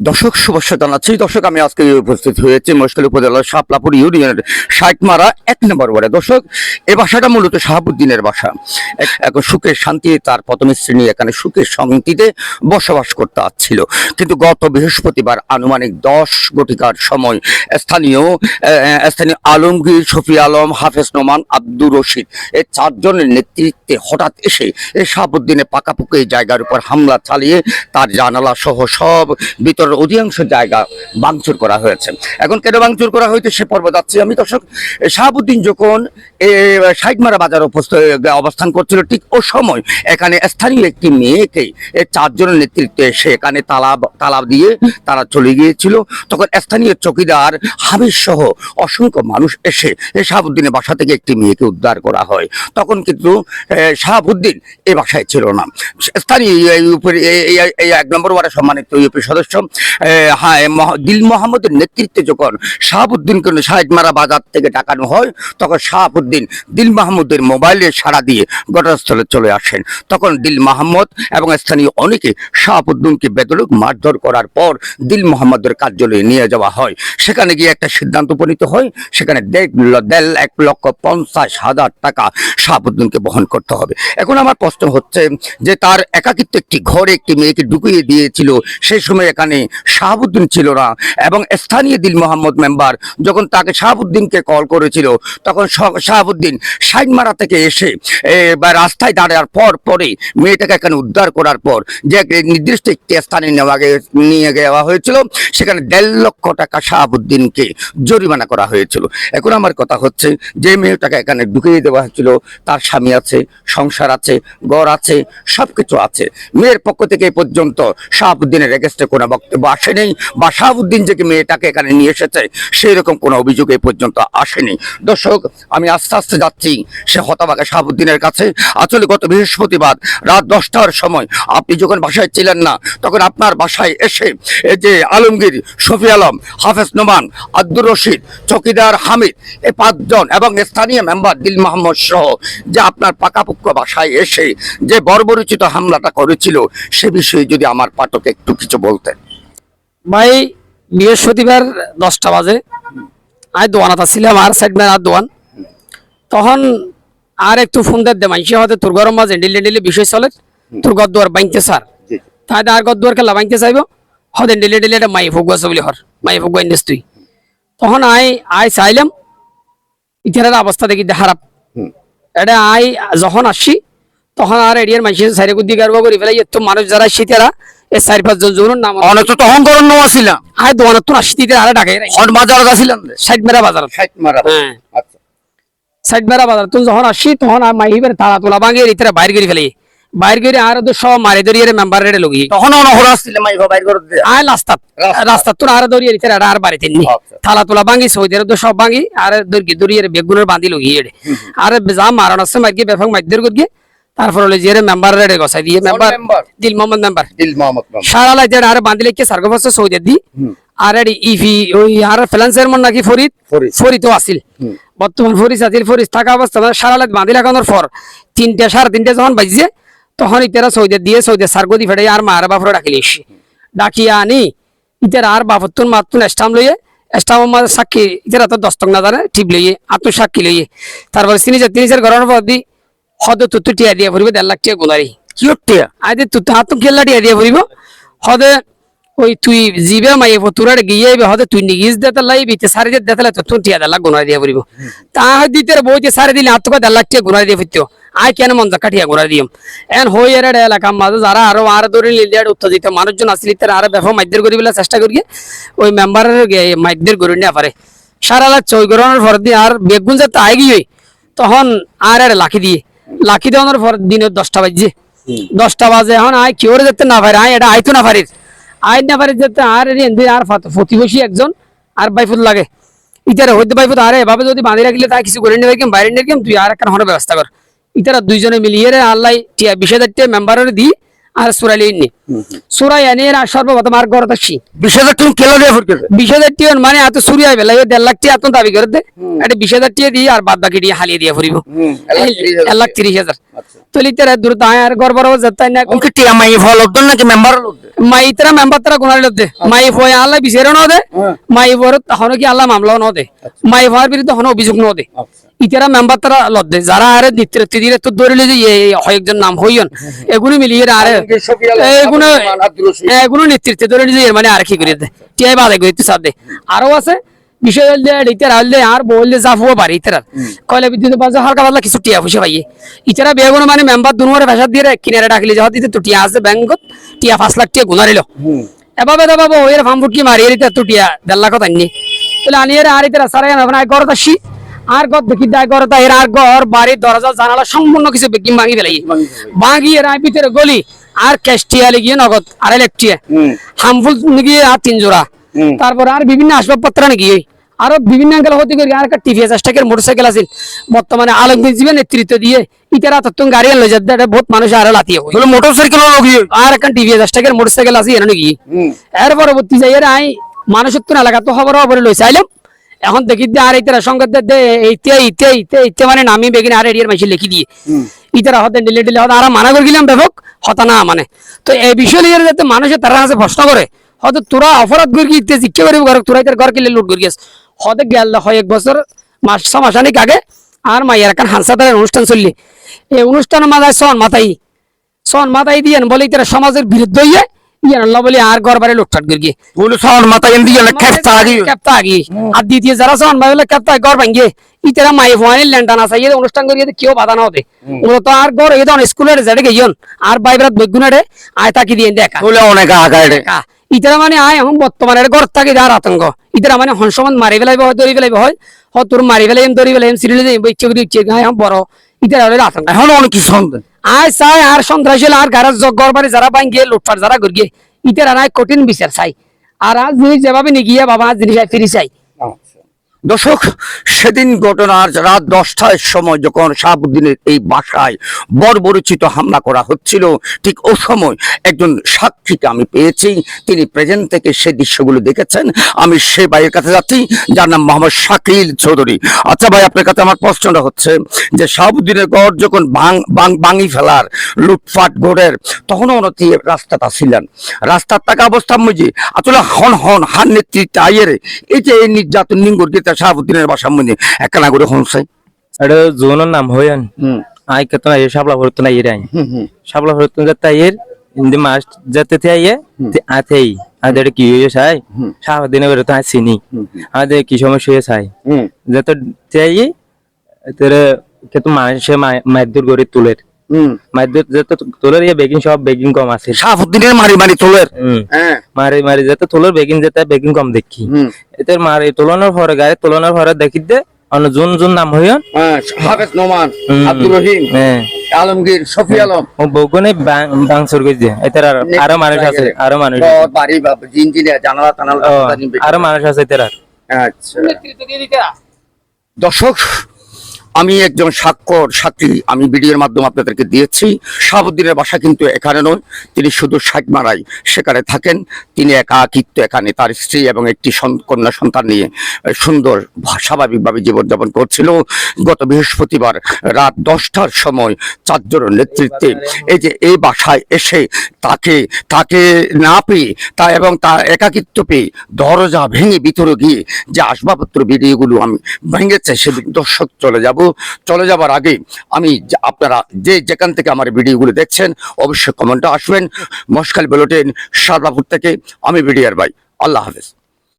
দর্শক শুভেচ্ছা জানাচ্ছি। দর্শক, আমি আজকে উপস্থিত হয়েছি মহেশখালী উপজেলার শাপলাপুর ইউনিয়নের ষাটমারা এক নম্বর ওয়ার্ডে। দর্শক এই বাসাটা মূলত শাহাবুদ্দিনের বাসা। এখন সুখের শান্তি, তার প্রথম শ্রেণি এখানে সুখের শান্তিতে বসবাস করতে আসছিল। কিন্তু গত বৃহস্পতিবার আনুমানিক দশ ঘটিকার সময় স্থানীয় স্থানীয় আলমগীর শফি আলম, হাফেজ নোমান আব্দুর রশিদ এই চারজনের নেতৃত্বে হঠাৎ এসে এই শাহাবুদ্দিনের পাকাপুকি জায়গার উপর হামলা চালিয়ে তার জানালা সহ সব ভিতরের অধিকাংশ জায়গা ভাঙচুর করা হয়েছে। এখন কেন ভাঙচুর করা হয়েছে সে পর্ব যাচ্ছি আমি। দর্শক, শাহাবুদ্দিন যখন সাইডমারা বাজার অবস্থান করছিল, ঠিক ও সময় এখানে স্থানীয় একটি মেয়েকে চারজনের নেতৃত্বে সে এখানে তালাব তালাব দিয়ে তারা চলে গিয়েছিল। তখন স্থানীয় চকিদার হাবিজ সহ অসংখ্য মানুষ এসে শাহাবুদ্দিনের বাসা থেকে একটি মেয়েকে উদ্ধার করা হয়। তখন কিন্তু শাহাবুদ্দিন এ বাসায় ছিল না। স্থানীয় এই এক নম্বর ওয়ার্ডের সম্মানিত ইউপি সদস্য দিল মোহাম্মদের নেতৃত্বে যখন শাহাবুদ্দিনকে সাহেদমারা বাজার থেকে ডাকানো হয়, তখন শাহাবুদ্দিন দিল মাহমুদের মোবাইলে সাড়া দিয়ে ঘটনাস্থলে চলে আসেন। তখন দিল মাহমুদ এবং স্থানীয় অনেকে শাহাবুদ্দিনকে বেদলুক মারধর করার পর দিল মোহাম্মদের কার্যালয়ে নিয়ে যাওয়া হয়। সেখানে গিয়ে একটা সিদ্ধান্ত উপনীত হয়, সেখানে দেড় এক লক্ষ পঞ্চাশ হাজার টাকা শাহাবুদ্দিনকে বহন করতে হবে। এখন আমার প্রশ্ন হচ্ছে যে তার একাকিত্ব একটি ঘরে একটি মেয়েকে ঢুকিয়ে দিয়েছিল, সেই সময় এখানে শাহাবুদ্দিন ছিল না। এবং স্থানীয় দিল মোহাম্মদ মেম্বার যখন তাকে শাহাবুদ্দিনকে কল করেছিল, তখন শাহাবুদ্দিন সাইনমারা থেকে এসে বা রাস্তায় দাঁড়ার পর পরে মেয়েটাকে এখানে উদ্ধার করার পর যে নির্দিষ্ট একটি স্থানে নেওয়া নিয়ে যাওয়া হয়েছিল, সেখানে দেড় লক্ষ টাকা শাহাবুদ্দিনকে জরিমানা করা হয়েছিল। এখন আমার কথা হচ্ছে, যে মেয়েটাকে এখানে ঢুকিয়ে দেওয়া হয়েছিল, তার স্বামী আছে, সংসার আছে, ঘর আছে, সবকিছু আছে। মেয়ের পক্ষ থেকে এই পর্যন্ত শাহাবুদ্দিনের এগেস্টে কোনো বক্তব্য আসেনি। বা শাহাবুদ্দিন যে মেয়েটাকে এখানে নিয়ে এসেছে সেই রকম কোনো অভিযোগ এই পর্যন্ত আসেনি। দর্শক, আমি আস্তে আস্তে যাচ্ছি সে হতাবাকা শাহাবুদ্দিনের কাছে। আসলে গত বৃহস্পতিবার রাত দশটার সময় আপনি যখন বাসায় ছিলেন না, তখন আপনার বাসায় এসে এই যে আলমগীর, শফি আলম, হাফেজ নোমান, আব্দুর রশিদ, চকিদার হামিদ, এ পাঁচজন এবং স্থানীয় মেম্বার দিল মোহাম্মদ সহ যে আপনার পাকাপোক্ত বাসায় এসে যে বর্বরচিত হামলাটা করেছিল, সে বিষয়ে যদি আমার পাঠক একটু কিছু বলতেন। ভাই বৃহস্পতিবার দশটা বাজে। আমি দোয়ানাত ছিলাম আর সাইড মের আর দোয়ান। তখন আর একটু ফোন দে মাইসে হতে তোর গরম মাঝে ডিলে ডিলে বিষয় চলে। তোর গদ দুয়ার বাইনতে স্যার তাই আর গদ দুয়ার খেলা বাইনতে চাইব? হদেন ডিলে ডিলে এটা মাই ফুগ আছে বলে হর মাই ফুগ বাইনিস তুই তখন আই আই চাইলাম ইতিহারের অবস্থা দেখি খারাপ। এটা আই যখন আসছি তখন আর এডিয়ার মাইসে সাইরে গুদি গারবা করি ফেলাই এত মানুষ যারা আসছি তারা এই চারি পাঁচজন জনের নাম অনেক তো তখন করণ ছিলাম আয় দোকানে তো আসছি দিতে আরে ডাকে হট বাজার ছিলাম সাইড মেরা বাজার। ষাট মারা হ্যাঁ। আচ্ছা। সাইড মেরা বাজার। তুই যখন আসছি তখন আর মাইহিবের তালা তোলা ভাঙিয়ে ইতারা বাইর করে ফেলে। বাইর করে আর তো সব মারি ধরিয়ে মেম্বার রেডে লগি। তখন অনহর আসছিল মাই বাইর করে দিয়ে আয় রাস্তাত। রাস্তাত। রাস্তাত তোর আর ধরিয়ে ইতারা আর বাড়িতে নি। থালা তোলা ভাঙি সব আর বেগুনের বাঁধি লগি আর যা মারণ আছে মাইকে বেফাং মাইদের গিয়ে তারপর হলে যে মেম্বার রেডে গসাই দিয়ে মেম্বার? দিল মোহাম্মদ মেম্বার দিল মোহাম্মদ সারা লাই যেটা আর সৌদি দি? আর এডি ইফি ওই আর ফ্রিল্যান্সার মন নাকি ফরিদ? ফরিদ। ফরিদ তো আসিল বর্তমান ফরিদ আছিল। ফরিদ থাকা অবস্থা মানে সারা লাই বাঁধি লাগানোর পর তিনটে সাড়ে তিনটে যখন বাজছে তখন ইতারা সৌদি দিয়ে সৌদি সার্গো দি ফেটে আর মার বাপরে ডাকিলে ডাকিয়া আনি ইতারা আর বাপতুন মাতুন স্টাম লইয়ে স্টাম সাক্ষী ইতারা তো দস্তক না জানে টিপ লইয়ে আত্ম সাক্ষী লইয়ে। তারপরে তিনি তিনি ঘরের পর দি হদ তুতু টিয়া দিয়া ফুরিবে দেড় লাখ টিয়া গুনারি কি হচ্ছে আইতে তুই হাত খেলা দিয়ে দিয়া ফুরিব হদে ওই তুই জিবে মাইয়ে তুরার গিয়ে হদে তুই নিগিস দেতে লাইবি তে সারি দেতে লাই তো তুই টিয়া দেলা গুনাই দিয়ে ফুরিব তা দিতে বই যে সারি দিলে হাত দেড় লাখ টিয়া গুনাই দিয়ে ফুটিও আই কেন মন কাঠিয়া গুনাই দিম। এন হই এর এলাকা মাঝে যারা আরও আর ধরে লিলিয়ার উত্তেজিত মানুষজন আসলি তারা আরও ব্যাপক মাইদের করি বলে চেষ্টা করি ওই মেম্বারের মাইদের করি না পারে সারা রাত পর দিয়ে আর বেগুন যাতে আই গিয়ে তখন আর আর লাখি দিয়ে। লাখি দেওয়ানোর পর দিনের দশটা বাজছে। দশটা বাজে এখন আয় কেউ যেতে না পারে আয় এটা আইতো না পারিস আয় না পারিস যেতে আর এদিন আর ফাত- প্রতিবেশী একজন আর বাইফুত লাগে। ইতারা হইতে বাইফুত আরে এভাবে যদি বাঁধি রাখলে তা কিছু করে নেবে বাইরে নিয়ে তুই আর একটা হওয়ার ব্যবস্থা কর। ইতারা দুইজনে মিলিয়ে রে আল্লাহ টিয়া বিশ হাজার টিয়া মেম্বারের দি আর সুরাই এনে আর সর্বপ্রথম আর গড় আসি বিশ হাজার টিউন কেলা দিয়ে ফুটকেছে বিশ হাজার টিউন মানে এত সুরিয়া বেলা দেড় লাখ টিয়া দাবি করে দে। এটা বিশ হাজার টিয়া দিয়ে আর বাদ বাকি দিয়ে হালিয়ে দিয়ে ফুরিব। এক লাখ তিরিশ হাজার। তো লিতে দূর তাই আর গড় বড় যাত্তাই না অঙ্কে টিয়া মাই ফল হতো নাকি মেম্বার হতো মাই ইতরা মেম্বার তারা গুনার লদে মাই ফয় আল্লাহ বিচারে ন দে মাই ফর হন কি আল্লাহ মামলাও ন মাই ফর বিরুদ্ধে হন অভিযোগ ন দে ইতারা মেম্বার তারা লদে যারা আরে নেতৃত্ব দিয়ে তো ধরিলে যে এই নাম হইয়ন এগুলো মিলিয়ে আরে এগুলো এগুলো নেতৃত্ব ধরে নিজে এর মানে আর কি করে টিয়াই সাথে আরও আছে বিষয় হল যে ইতার হলে আর বললে জাফও পারি ইতার কয়লা বিদ্যুৎ বাজে হালকা পাতলা কিছু টিয়া পয়সা পাইয়ে। ইতারা বেগুন মানে মেম্বার দুনুয়ারে ভাষা দিয়ে কিনারে ডাকলে যাওয়া দিতে তো টিয়া আছে ব্যাংকত টিয়া পাঁচ লাখ টিয়া গুনারিল এভাবে তো বাবু এর ফার্ম ফুটকি মারি এরিতে তো টিয়া দেড় লাখ আনি তাহলে আনি এর আর ইতারা সারাই না আর গরত আসি। আর গত দেখি দেয় গরত এর আর ঘর বাড়ির দরজা জানালা সম্পূর্ণ কিছু ভাঙি ফেলাই ভাঙি ভিতরে গলি আর ক্যাশ টিয়া লিগিয়ে নগদ আড়াই লাখ টিয়া। হামফুল আর তিন জোড়া। তারপর আর বিভিন্ন আসবাবপত্র নাকি আরও বিভিন্ন অ্যাঙ্গেল হতে করে আর একটা টিভিএস স্টাকের মোটরসাইকেল আছে। বর্তমানে আলমগীর জীবন নেতৃত্ব দিয়ে ইতারা তত্ত্ব গাড়ি যাতে এটা বহুত মানুষ আর লাতিয়ে হই বলে মোটরসাইকেল আর একটা টিভিএস স্টাকের মোটরসাইকেল আছে এনে নাকি? এর পরবর্তী যাই এর আই মানুষের তো এলাকা তো খবর খবর লইছে আইলাম। এখন দেখি দিয়ে আর ইতারা সংবাদ দে এইতে এইতে এইতে এইতে মানে নামি বেগিন আর এরিয়ার মাইসে লিখি দিয়ে। ইতারা হতে ডিলে ডিলে হতে আর মানা করে গেলাম ব্যাপক হতা না মানে। তো এই বিষয় নিয়ে যাতে মানুষের তারা কাছে প্রশ্ন করে হয়তো তোরা অপরাধ করি ইতে শিক্ষা করিব ঘর তোরা ইতার ঘর কিলে লুট করি গেছ। হতে গেল হয় এক বছর মাস ছ মাসানিক আগে আর মাইয়ার এখন হানসা তাদের অনুষ্ঠান চললি। এই অনুষ্ঠানের মাথায় সন মাথায় সন মাথায় দিয়ে বলে ইতারা সমাজের বিরুদ্ধে হইয়ে ইয়ে বলে আর বলে সাউন্ড মাথা এন দিয়ে আগি। আগে। আর যারা সন ঘর ভাঙ্গে। ইতারা মাই ফোয়ানি ল্যান্ডান আছে অনুষ্ঠান কেউ বাধা না হতে মূলত আর এই স্কুলের বাইবরাত বেগুনারে আয় তাকি দিয়ে দেখা বলে অনেক আগাড়ে ইতারা মানে আয় এখন বর্তমানে গড় থাকে যার আতঙ্ক। ইতারা মানে হনসমান মারি পেলাইব হয় ধরি পেলাইব হয়। হ তোর মারি পেলাই ধরি পেলাইম সিরিলে যাইব ইচ্ছে করি ইচ্ছে গায় এখন বড়। ইতারা হলে আতঙ্ক। এখন অনেক কিছু সন্দেহ? আয় চাই আর সন্ত্রাসী আর গারাজ জগর বাড়ি যারা বাইন গিয়ে লোটফার যারা করিয়ে ইতারা নাই কঠিন বিচার চাই। আর আজ জিনিস যেভাবে নিগিয়ে বাবা আজ জিনিস ফিরি চাই দর্শক, সেদিন ঘটনার রাত দশটার সময় যখন শাহাবুদ্দিনের এই বাসায় বর্বরচিত হামলা করা হচ্ছিল, ঠিক ও সময় একজন সাক্ষীকে আমি পেয়েছি। তিনি প্রেজেন্ট থেকে সে দৃশ্যগুলো দেখেছেন। আমি সে ভাইয়ের কাছে যাচ্ছি, যার নাম মোহাম্মদ শাকিল চৌধুরী। আচ্ছা ভাই, আপনার কাছে আমার প্রশ্নটা হচ্ছে যে, শাহাবুদ্দিনের গড় যখন ভাঙ, ভাঙ- ফেলার লুটফাট গড়ের তখনও অনতি রাস্তাটা ছিলেন। রাস্তার টাকা অবস্থা মুজি আসলে হন হন, হান নেতৃত্বে আইয়ের এই যে এই নির্যাতন, নিঙ্গুর গীতা শাহাবুদ্দিনের বাসার মধ্যে একখানা করে হনসাই এটা জোনের নাম হইয়ান। আই কত না শাপলা ভরত না ইরাই শাপলা ভরত যাতে আইয়ের ইন্দি মাস যাতে তে আইয়ে আতেই আদের কি হয়ে চাই? সাহ দিনে করে তো আই চিনি। আমাদের কি সমস্যা হয়ে হুম। যাতে তে আইয়ে তোরে মানুষে মাইদুর করে তুলের। যাতে তুলের ইয়ে বেগিং সব বেগিং কম আছে। শাহাবুদ্দিনের মারি মারি তোলের। হুম। হ্যাঁ। মারি মারি যাতে তুলের বেগিং যাতে বেগিং কম দেখি। হুম। এতে মারি তুলনার পরে গায়ে তুলনার পরে দেখি দে অন্য জুন জুন নাম হইয়ান। হ্যাঁ হাফেজ নোমান হুম। আব্দুর রহিম হ্যাঁ। আলমগীর শফি আলম। ও বউকনে বাংসুর গেছে এটার আরও মানুষ আছে আরও মানুষ বাড়ি জানালা টানালা। আরও মানুষ আছে আচ্ছা। দর্শক আমি একজন স্বাক্ষর সাক্ষী। আমি ভিডিওর মাধ্যমে আপনাদেরকে দিয়েছি। শাহাবুদ্দিনের বাসা কিন্তু এখানে নয়, তিনি শুধু মারাই সেখানে থাকেন। তিনি একাকিত্ব এখানে তার স্ত্রী এবং একটি কন্যা সন্তান নিয়ে সুন্দর স্বাভাবিকভাবে জীবনযাপন করছিল। গত বৃহস্পতিবার রাত দশটার সময় চারজনের নেতৃত্বে এই যে এই বাসায় এসে তাকে তাকে না পেয়ে তা এবং তার একাকিত্ব পেয়ে দরজা ভেঙে ভিতরে গিয়ে যে আসবাবপত্র, ভিডিওগুলো আমি ভেঙেছে সে দর্শক চলে যাব। চলে যাবার আগে আমি আপনারা যে যেখান থেকে আমার ভিডিওগুলো দেখছেন, অবশ্যই কমেন্টে আসবেন। মশকাল বেলোটেন সাদাপুর থেকে আমি বিডিআর ভাই। আল্লাহ হাফেজ।